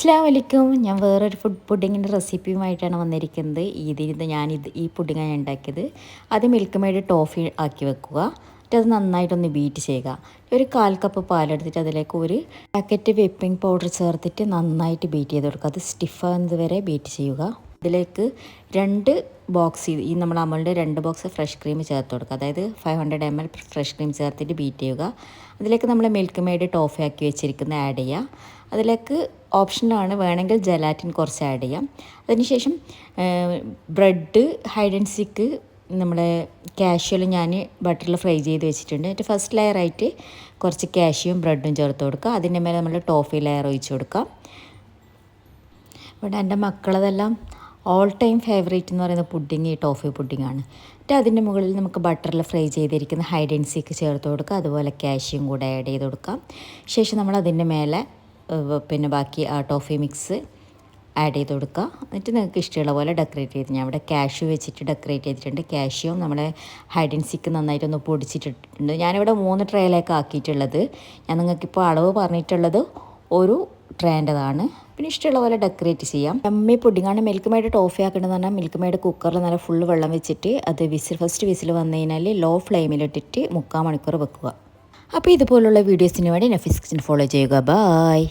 അസ്സാം വലൈക്കും ഞാൻ വേറൊരു ഫുഡ് പുഡിങ്ങിന്റെ റെസിപ്പിയുമായിട്ടാണ് വന്നിരിക്കുന്നത്. ഇതിന് ഞാനിത് ഈ പുഡിങ്ങാണ് ഉണ്ടാക്കിയത്. അത് മിൽക്ക് മെയ്ഡ് ടോഫി ആക്കി വെക്കുക. എന്നിട്ട് അത് നന്നായിട്ടൊന്ന് ബീറ്റ് ചെയ്യുക. ഒരു കാൽ കപ്പ് പാലെടുത്തിട്ട് അതിലേക്ക് ഒരു പാക്കറ്റ് വിപ്പിംഗ് പൗഡർ ചേർത്തിട്ട് നന്നായിട്ട് ബീറ്റ് ചെയ്ത് കൊടുക്കുക. അത് സ്റ്റിഫാകുന്നത് വരെ ബീറ്റ് ചെയ്യുക. ഇതിലേക്ക് രണ്ട് ബോക്സ് ഈ നമ്മൾ അമലിന്റെ രണ്ട് ബോക്സ് ഫ്രഷ് ക്രീം ചേർത്ത് കൊടുക്കുക. അതായത് five hundred M L fresh cream ചേർത്തിട്ട് ബീറ്റ് ചെയ്യുക. അതിലേക്ക് നമ്മൾ മിൽക്ക് മെയ്ഡ് ടോഫി ആക്കി വെച്ചിരിക്കുന്നത് ആഡ് ചെയ്യുക. അതിലേക്ക് ഓപ്ഷനാണ് വേണമെങ്കിൽ ജലാറ്റിൻ കുറച്ച് ആഡ് ചെയ്യാം. അതിനുശേഷം ബ്രെഡ് ഹൈഡ് ആൻഡ് സിക്ക് നമ്മുടെ കാഷ്യൂൽ ഞാൻ ബട്ടറിൽ ഫ്രൈ ചെയ്ത് വെച്ചിട്ടുണ്ട്. എന്നിട്ട് ഫസ്റ്റ് ലെയറായിട്ട് കുറച്ച് കാഷ്യൂവും ബ്രെഡും ചേർത്ത് കൊടുക്കുക. അതിന്റെ മേലെ നമ്മൾ ടോഫി ലെയർ ഒഴിച്ച് കൊടുക്കാം. ഇവിടെ എന്റെ മക്കളതെല്ലാം ഓൾ ടൈം ഫേവറേറ്റ് എന്ന് പറയുന്ന പുഡിങ് ഈ ടോഫി പുഡിങ്ങാണ് എന്നിട്ട് അതിന്റെ മുകളിൽ നമുക്ക് ബട്ടറിൽ ഫ്രൈ ചെയ്തിരിക്കുന്ന ഹൈഡൻസിക്ക് ചേർത്ത് കൊടുക്കുക. അതുപോലെ കാഷ്യും കൂടെ ആഡ് ചെയ്ത് കൊടുക്കാം. ശേഷം നമ്മൾ അതിന്റെ മേലെ പിന്നെ ബാക്കി ആ ടോഫി മിക്സ് ആഡ് ചെയ്ത് കൊടുക്കുക. എന്നിട്ട് നിങ്ങൾക്ക് ഇഷ്ടമുള്ള പോലെ ഡെക്കറേറ്റ് ചെയ്ത് ഞാൻ ഇവിടെ കാഷ്യൂ വെച്ചിട്ട് ഡെക്കറേറ്റ് ചെയ്തിട്ടുണ്ട്. കാഷ്യൂം നമ്മുടെ ഹൈഡൻസിക്ക് നന്നായിട്ടൊന്ന് പൊടിച്ചിട്ടിട്ടുണ്ട്. ഞാനിവിടെ മൂന്ന് ട്രേയിലേക്ക് ആക്കിയിട്ടുള്ളത്. ഞാൻ നിങ്ങൾക്കിപ്പോൾ അളവ് പറഞ്ഞിട്ടുള്ളത് ഒരു ട്രേന്റെതാണ് പിന്നെ ഇഷ്ടമുള്ള പോലെ ഡെക്കറേറ്റ് ചെയ്യാം. അമ്മി പുഡിങ്ങാണ് മിൽക്ക് മെയ്ഡ് ടോഫി ആക്കേണ്ടതെന്ന് പറഞ്ഞാൽ മിൽക്ക് മെയ്ഡ് കുക്കറിൽ നല്ല ഫുള്ള് വെള്ളം വെച്ചിട്ട് അത് വിസിൽ ഫസ്റ്റ് വിസിൽ വന്നു കഴിഞ്ഞാൽ ലോ ഫ്ലെയിമിലിട്ടിട്ട് മുക്കാൽ മണിക്കൂർ വെക്കുക. അപ്പോൾ ഇതുപോലുള്ള വീഡിയോസിന് വേണ്ടി എന്നെ കിച്ചൻ ഫോളോ ചെയ്യുക. ബായ്